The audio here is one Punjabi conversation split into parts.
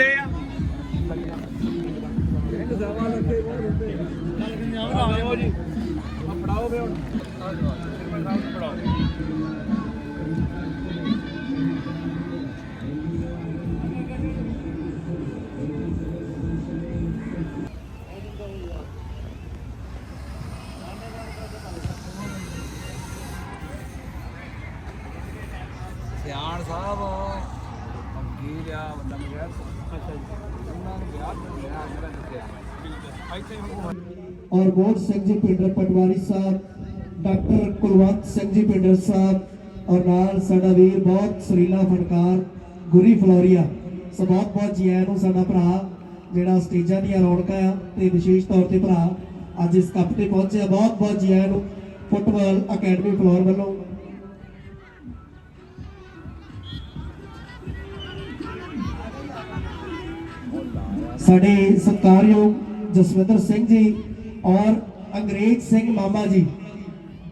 ਆਪਣਾ ਆ। ਸਿੰਘ ਜੀ ਫੜਾਓ ਫੇ ਹੁਣ ਪੜਾਓ ਸਿਆਣ ਸਾਹਿਬ ਅੰਗੀ ਆ ਬੰਦਾ ਮਗਰ ਅੱਛਾ ਜੀ ਉਹਨਾਂ ਨੂੰ ਵਿਆਹ ਤੇ ਮੇਰਾ ਦੱਸਿਆ ਇੱਥੇ ਹੁਣ ਔਰ ਗੋਡ ਸਿੰਘ ਜੀ ਪਿੰਡਰ ਪਟਵਾਰੀ ਸਾਹਿਬ, ਡਾਕਟਰ ਕੁਲਵੰਤ ਸਿੰਘ ਜੀ ਪਿੰਡਰ ਸਾਹਿਬ ਔਰ ਨਾਲ ਸਾਡਾ ਵੀਰ ਬਹੁਤ ਸਰੀਲਾ ਫਨਕਾਰ ਗੁਰੀ ਫਲੋਰੀਆ। ਸੋ ਬਹੁਤ ਬਹੁਤ ਜੀ ਨੂੰ ਸਾਡਾ ਭਰਾ, ਜਿਹੜਾ ਸਟੇਜਾਂ ਦੀਆਂ ਰੌਣਕਾਂ ਆ ਤੇ ਵਿਸ਼ੇਸ਼ ਤੌਰ ਤੇ ਭਰਾ ਅੱਜ ਇਸ ਕੱਪ ਤੇ ਪਹੁੰਚਿਆ। ਬਹੁਤ ਬਹੁਤ ਜੀ ਨੂੰ ਫੁੱਟਬਾਲ ਅਕੈਡਮੀ ਫਲੋਰ ਵੱਲੋਂ ਸਾਡੇ ਸਤਿਕਾਰਯੋਗ ਜਸਵਿੰਦਰ ਸਿੰਘ ਜੀ ਔਰ ਅੰਗਰੇਜ਼ ਸਿੰਘ ਮਾਮਾ ਜੀ।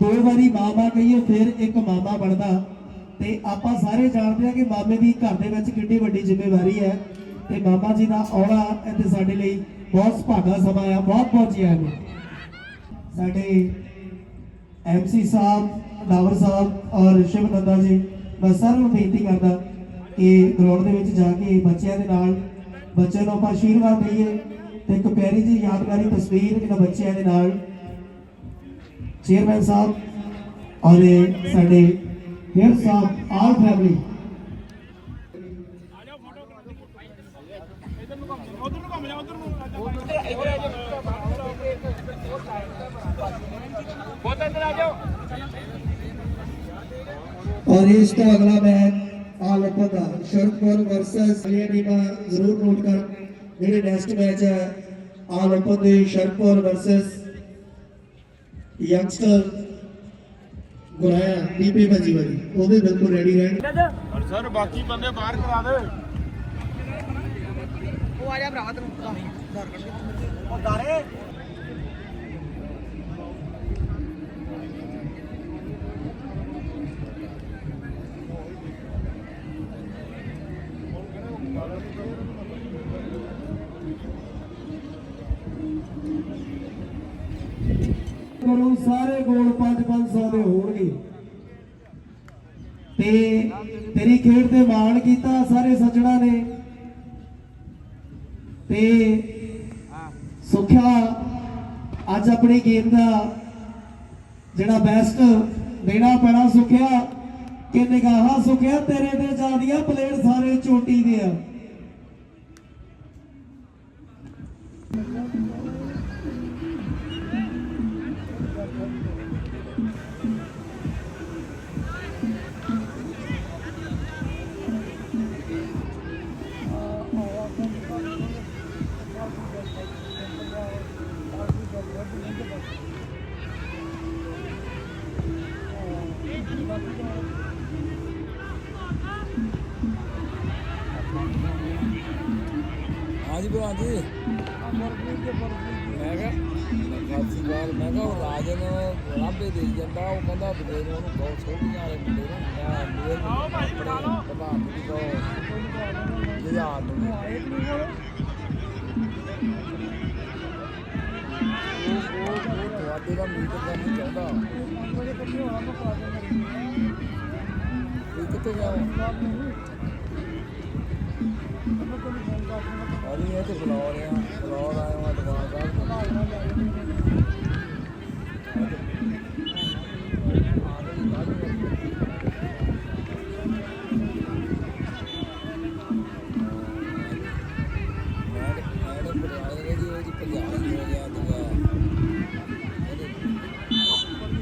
ਦੋ ਵਾਰੀ ਮਾਮਾ ਕਹੀਏ, ਫਿਰ ਇੱਕ ਮਾਮਾ ਬਣਦਾ। ਤੇ ਆਪਾਂ ਸਾਰੇ ਜਾਣਦੇ ਹਾਂ ਕਿ ਮਾਮੇ ਦੀ ਘਰ ਦੇ ਵਿੱਚ ਕਿੰਨੀ ਵੱਡੀ ਜ਼ਿੰਮੇਵਾਰੀ ਹੈ। ਤੇ ਮਾਮਾ ਜੀ ਦਾ ਆਉਣਾ ਇੱਥੇ ਸਾਡੇ ਲਈ ਬਹੁਤ ਸੁਭਾਗਾ ਸਮਾਂ ਆ, ਬਹੁਤ ਬਹੁਤ ਜੀ ਆਇਆਂ ਨੂੰ ਸਾਡੇ ਐਮਸੀ ਸਾਹਿਬ ਡਾਵਰ ਸਾਹਿਬ ਔਰ ਰਿਸ਼ਵ ਨੰਦਾ ਜੀ, ਮੈਂ ਸਾਰਿਆਂ ਨੂੰ ਬੇਨਤੀ ਕਰਦਾ ਕਿ ਗਰਾਊਂਡ ਦੇ ਵਿੱਚ ਜਾ ਕੇ ਬੱਚਿਆਂ ਦੇ ਨਾਲ ਬੱਚਿਆਂ ਨੂੰ ਆਪਾਂ ਆਸ਼ੀਰਵਾਦ ਦਈਏ ਤੇ ਇੱਕ ਪਿਆਰੀ ਜਿਹੀ ਯਾਦਗਾਰੀ ਤਸਵੀਰ ਇਹਨਾਂ ਬੱਚਿਆਂ ਦੇ ਨਾਲ ਚੇਅਰਮੈਨ ਸਾਹਿਬ ਔਰ ਇਹ ਸਾਡੇ ਹੇਅਰ ਸਾਹਿਬ ਆਲ ਫੈਮਿਲੀ ਆ ਜਾਓ ਫੋਟੋ ਕਰਾ ਆ ਜਾਓ ਔਰ ਇਸ ਤੋਂ ਅਗਲਾ ਮੈਚ ਆਲ ਓਪਨ ਦਾ ਸ਼ਰਪੁਰ ਵਰਸਸ ਲੀਆਨੀਮਾ ਜ਼ਰੂਰ ਨੋਟ ਕਰ। ਜਿਹੜੇ ਨੈਕਸਟ ਮੈਚ ਹੈ ਆਲ ਓਪਨ ਦੇ ਸ਼ਰਪੁਰ ਵਰਸਸ ਯੰਗਸਟਰ ਗੁਰਾਇਆ ਪੀਪੀ ਭਾਜੀ ਵਾਲੀ ਉਹ ਵੀ ਬਿਲਕੁਲ ਰੈਡੀ ਰਹਿਣ। ਔਰ ਸਰ ਬਾਕੀ ਬੰਦੇ ਬਾਹਰ ਕਰਾ ਦੇ। ਉਹ ਆ ਜਾ ਭਰਾਵਾ ਤੈਨੂੰ ਉਹ ਦਾਰੇ। 500 ਦੇ ਹੋਣਗੇ। ਤੇ ਤੇਰੀ ਖੇਡ ਤੇ ਮਾਣ ਕੀਤਾ, ਸਾਰੇ ਸੱਜਣਾ ਨੇ। ਤੇ ਸੁਖਿਆ, ਅੱਜ ਆਪਣੀ ਗੇਮ ਦਾ ਜਿਹੜਾ ਬੈਸਟ ਦੇਣਾ ਪੈਣਾ ਸੁਖਿਆ, ਕਿ ਨਿਗਾਹਾਂ ਸੁਖਿਆ ਤੇਰੇ ਤੇ ਜਾਂਦੀਆਂ ਪਲੇਟ ਸਾਰੇ ਚੋਟੀ ਦੇ ਆ। ਹਾਂਜੀ ਭਰਾ ਜੀ। ਮੈਂ ਕਿਹਾ ਖਾਸੀ ਗੱਲ ਮੈਂ ਕਿਹਾ ਉਹ ਰਾਜਨ ਲਾਂਬੇ ਦੇ ਜਾਂਦਾ ਉਹ ਕਹਿੰਦਾ ਬਦੇ ਨੂੰ ਉਹਨੂੰ ਬਹੁਤ ਛੋਟੀਆਂ ਵਾਲੇ ਮੁੰਡੇ ਨੂੰ। ਮੈਂ ਮੇਰੇ ਆਓ ਭਾਈ, ਬਣਾ ਲਓ। ਪ੍ਰਧਾਨ ਜੀ ਕੋ ਲਿਆ ਨੂੰ ਉਹ ਉਹ ਤੁਹਾਡੇ ਦਾ ਮੀਟ ਕਰਨੀ ਚਾਹੁੰਦਾ ਇਹ ਕਿੱਥੇ ਗਿਆ ਅਰੇ ਇਹ ਤੇ ਫਲੋਰ ਆ ਫਲੋਰ ਆਇਆ ਹਾਂ ਦਵਾਰ ਦੀ ਭਜਾਈ ਹੋ ਗਿਆ ਦੂਆ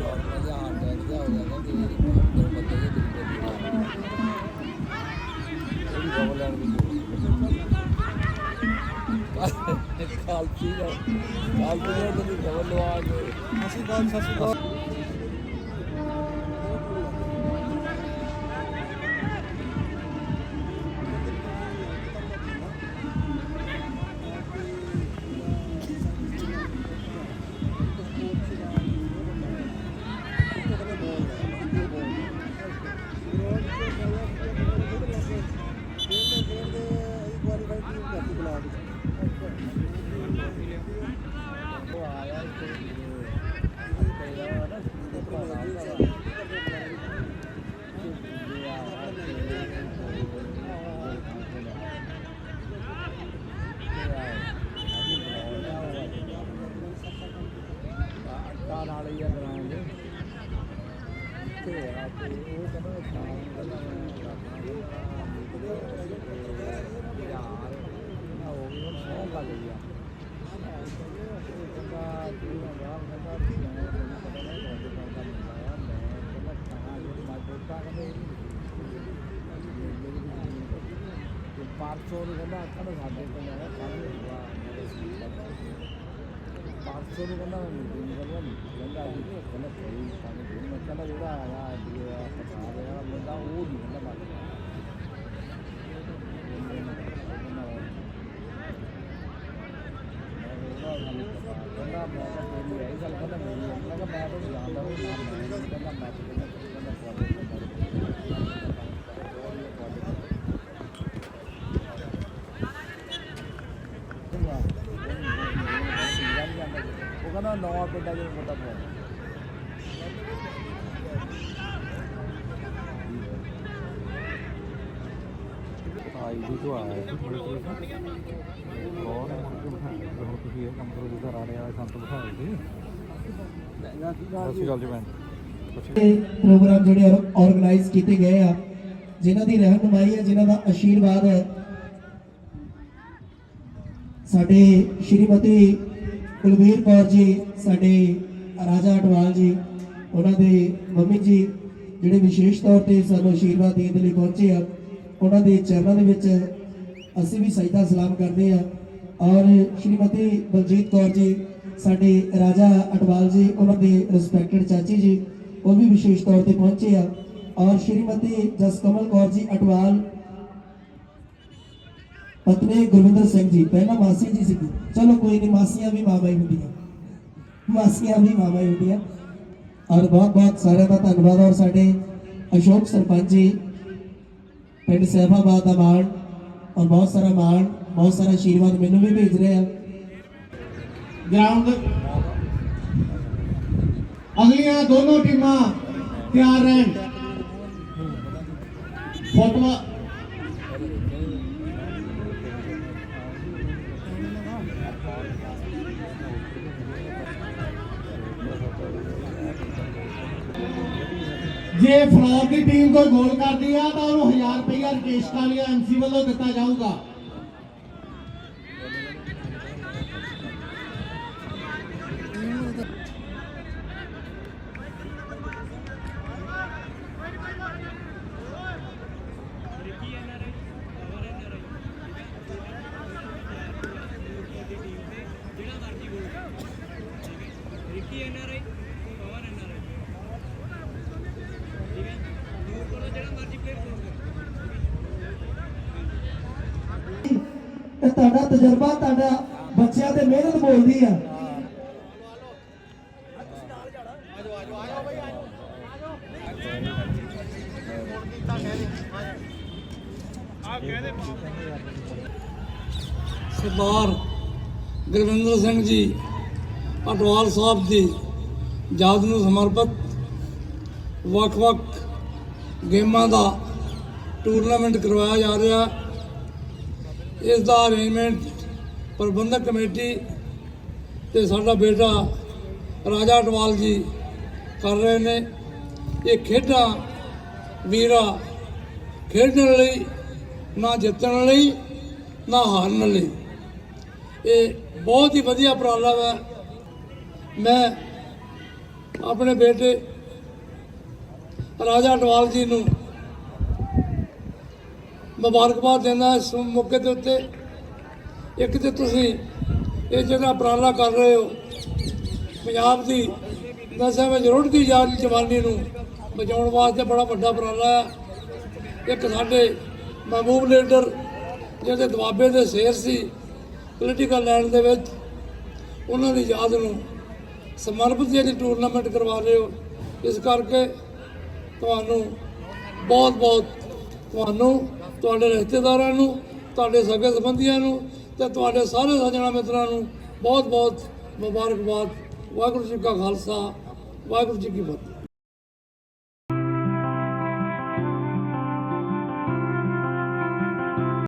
ਔਰ ਮਜ਼ਾ ਹਾਰਟ ਅਟੈਕ ਦਾ ਹੋ ਗਿਆ ਕਹਿੰਦੇ ਦੋ ਬੰਦੇ ਦੇ ਦਿਲ ਦੇ ਵੀ ਬਬਲ ਲੈਣ ਵਿੱਚ ਕਾਲਚੀ ਦਾ ਕਾਲਚੀ ਦਾ ਤੁਸੀਂ ਬਬਲ ਲਵਾ ਕੇ। ਅਸੀਂ ਬਹੁਤ ਸਸਤਾ ਪਰਸੋਂ ਨੂੰ ਕਹਿੰਦਾ ਅੱਖਾਂ ਨੂੰ ਸਾਡੇ ਕੋਲ ਆਇਆ ਕੱਲ ਨੂੰ ਹੋਇਆ ਪਰਸੋਂ ਨੂੰ ਕਹਿੰਦਾ ਮੈਨੂੰ ਨਹੀਂ ਕਹਿੰਦਾ ਕਹਿੰਦਾ ਕੋਈ ਕੰਮ ਨਹੀਂ ਮੈਂ ਕਹਿੰਦਾ ਜਿਹੜਾ ਆਇਆ ਅੱਗੇ ਆ ਪਤਾ ਰਿਹਾ ਬੰਦਾ ਉਹ ਨਹੀਂ ਕਹਿੰਦਾ ਬਾਤ ਕਹਿੰਦਾ ਮੈਂ ਤਾਂ ਤੇਰੀ ਆਈ ਗੱਲ ਕਹਿੰਦਾ ਮੇਰੀ ਆਈ। ਮੈਂ ਕਿਹਾ ਮੈਂ ਤਾਂ ਜਾਣਦਾ ਉਹ ਨਾ ਮੈਂ ਕਹਿੰਦਾ ਮੈਂ ਤਾਂ ਕਹਿੰਦਾ ਕਹਿੰਦਾ ਤੁਹਾਡੇ ਉਹ ਕਹਿੰਦਾ ਨਵਾਂ ਪਿੰਡ ਆ ਜਿਵੇਂ ਪਤਾ ਪਿਆ ਆਈ ਦੀ ਤੋਂ ਆਇਆ ਸੀ ਥੋੜੀ ਬਹੁਤ ਤੁਸੀਂ ਇਹ ਕੰਮ ਕਰੋ, ਜਿੱਦਾਂ ਰਾਣੇ ਵਾਲੇ ਸੰਤ ਬਿਠਾਏ ਸੀ। ਸਤਿ ਸ਼੍ਰੀ ਅਕਾਲ ਜੀ ਭੈਣ ਪ੍ਰੋਗਰਾਮ ਜਿਹੜੇ ਆਰਗੇਨਾਈਜ਼ ਕੀਤੇ ਗਏ ਆ, ਜਿਨ੍ਹਾਂ ਦੀ ਰਹਿਨੁਮਾਈ ਹੈ, ਜਿਨ੍ਹਾਂ ਦਾ ਆਸ਼ੀਰਵਾਦ ਹੈ। ਸਾਡੇ ਸ਼੍ਰੀਮਤੀ ਕੁਲਵੀਰ ਕੌਰ ਜੀ, ਸਾਡੇ ਰਾਜਾ ਅਟਵਾਲ ਜੀ, ਉਹਨਾਂ ਦੇ ਮੰਮੀ ਜੀ, ਜਿਹੜੇ ਵਿਸ਼ੇਸ਼ ਤੌਰ ਤੇ ਸਾਨੂੰ ਆਸ਼ੀਰਵਾਦ ਦੇਣ ਦੇ ਲਈ ਪਹੁੰਚੇ ਆ। ਉਹਨਾਂ ਦੇ ਚਰਨਾਂ ਦੇ ਵਿੱਚ ਅਸੀਂ ਵੀ ਸਜਦਾ ਸਲਾਮ ਕਰਦੇ ਹਾਂ। ਔਰ ਸ਼੍ਰੀਮਤੀ ਬਲਜੀਤ ਕੌਰ ਜੀ, ਸਾਡੇ ਰਾਜਾ ਅਟਵਾਲ ਜੀ, ਉਹਨਾਂ ਦੇ ਰਿਸਪੈਕਟਡ ਚਾਚੀ ਜੀ, ਉਹ ਵੀ ਵਿਸ਼ੇਸ਼ ਤੌਰ ਤੇ ਪਹੁੰਚੇ ਆ। ਔਰ ਸ਼੍ਰੀਮਤੀ ਜਸਕਮਲ ਕੌਰ ਜੀ ਅਟਵਾਲ, ਪਤਨੀ ਗੁਰਵਿੰਦਰ ਸਿੰਘ ਜੀ, ਪਹਿਲਾਂ ਮਾਸੀ ਜੀ ਸੀ ਚਲੋ ਕੋਈ ਨਹੀਂ, ਮਾਸੀਆਂ ਵੀ ਮਾਮਾ ਹੀ ਹੁੰਦੀਆਂ। ਮਾਸੀਆਂ ਵੀ ਮਾਮਾ ਹੀ ਹੁੰਦੀਆਂ। ਔਰ ਬਹੁਤ ਬਹੁਤ ਸਾਰਿਆਂ ਦਾ ਧੰਨਵਾਦ। ਔਰ ਸਾਡੇ ਅਸ਼ੋਕ ਸਰਪੰਚ ਜੀ ਪਿੰਡ ਸਹਿਬਾਬਾਦ ਦਾ ਮਾਣ ਔਰ ਬਹੁਤ ਸਾਰਾ ਮਾਣ, ਬਹੁਤ ਸਾਰਾ ਆਸ਼ੀਰਵਾਦ ਮੈਨੂੰ ਵੀ ਭੇਜ ਰਹੇ ਆ। ਗਰਾਊਂਡ। ਅਗਲੀਆਂ ਦੋਨੋਂ ਟੀਮਾਂ ਤਿਆਰ ਰਹਿਣ। ਫੁੱਟਬਾਲ ਜੇ ਫਲੋਰ ਦੀ ਟੀਮ ਕੋਈ ਗੋਲ ਕਰਦੀ ਆ, ਤਾਂ ਉਹਨੂੰ 1000 ਰੁਪਇਆ ਰਕੇਸ਼ ਕਾਲੀਆ ਐਮਸੀ ਵੱਲੋਂ ਦਿੱਤਾ ਜਾਊਗਾ। ਤੁਹਾਡਾ ਤਜਰਬਾ ਤੁਹਾਡਾ ਬੱਚਿਆਂ ਤੇ ਮਿਹਨਤ ਬੋਲਦੀ ਆ। ਸਰਦਾਰ ਗੁਰਵਿੰਦਰ ਸਿੰਘ ਜੀ ਅਟਵਾਲ ਸਾਹਿਬ ਦੀ ਯਾਦ ਨੂੰ ਸਮਰਪਿਤ ਵੱਖ-ਵੱਖ ਗੇਮਾਂ ਦਾ ਟੂਰਨਾਮੈਂਟ ਕਰਵਾਇਆ ਜਾ ਰਿਹਾ। ਇਸ ਦਾ ਅਰੇਂਜਮੈਂਟ ਪ੍ਰਬੰਧਕ ਕਮੇਟੀ ਤੇ ਸਾਡਾ ਬੇਟਾ ਰਾਜਾ ਅਟਵਾਲ ਜੀ ਕਰ ਰਹੇ ਨੇ। ਇਹ ਖੇਡਾਂ ਵੀਰਾ ਖੇਡਣ ਲਈ, ਨਾ ਜਿੱਤਣ ਲਈ, ਨਾ ਹਾਰਨ ਲਈ। ਇਹ ਬਹੁਤ ਹੀ ਵਧੀਆ ਉਪਰਾਲਾ ਹੈ। ਮੈਂ ਆਪਣੇ ਬੇਟੇ ਰਾਜਾ ਅਟਵਾਲ ਜੀ ਨੂੰ ਮੁਬਾਰਕਬਾਦ ਦਿੰਦਾ ਇਸ ਮੌਕੇ ਦੇ ਉੱਤੇ। ਇੱਕ ਤੇ ਤੁਸੀਂ ਇਹ ਜਿਹੜਾ ਉਪਰਾਲਾ ਕਰ ਰਹੇ ਹੋ, ਪੰਜਾਬ ਦੀ ਨਸ਼ੇ ਵਿੱਚ ਰੁੜਦੀ ਜਾ ਰਹੀ ਜਵਾਨੀ ਨੂੰ ਬਚਾਉਣ ਵਾਸਤੇ ਬੜਾ ਵੱਡਾ ਉਪਰਾਲਾ ਹੈ। ਇੱਕ ਸਾਡੇ ਮਹਿਬੂਬ ਲੀਡਰ ਜਿਹੜੇ ਦੁਆਬੇ ਦੇ ਸ਼ੇਰ ਸੀ ਪੋਲੀਟੀਕਲ ਲਾਈਨ ਦੇ ਵਿੱਚ, ਉਹਨਾਂ ਦੀ ਯਾਦ ਨੂੰ ਸਮਰਪਿਤ ਜਿਹੜੀ ਟੂਰਨਾਮੈਂਟ ਕਰਵਾ ਰਹੇ ਹੋ, ਇਸ ਕਰਕੇ ਤੁਹਾਨੂੰ ਬਹੁਤ ਬਹੁਤ ਤੁਹਾਨੂੰ ਤੁਹਾਡੇ ਰਿਸ਼ਤੇਦਾਰਾਂ ਨੂੰ, ਤੁਹਾਡੇ ਸਗੇ ਸੰਬੰਧੀਆਂ ਨੂੰ ਤੇ ਤੁਹਾਡੇ ਸਾਰੇ ਸੱਜਣਾ ਮਿੱਤਰਾਂ ਨੂੰ ਬਹੁਤ ਬਹੁਤ ਮੁਬਾਰਕਬਾਦ। ਵਾਹਿਗੁਰੂ ਜੀ ਕਾ ਖਾਲਸਾ, ਵਾਹਿਗੁਰੂ ਜੀ ਕੀ ਫਤਿਹ।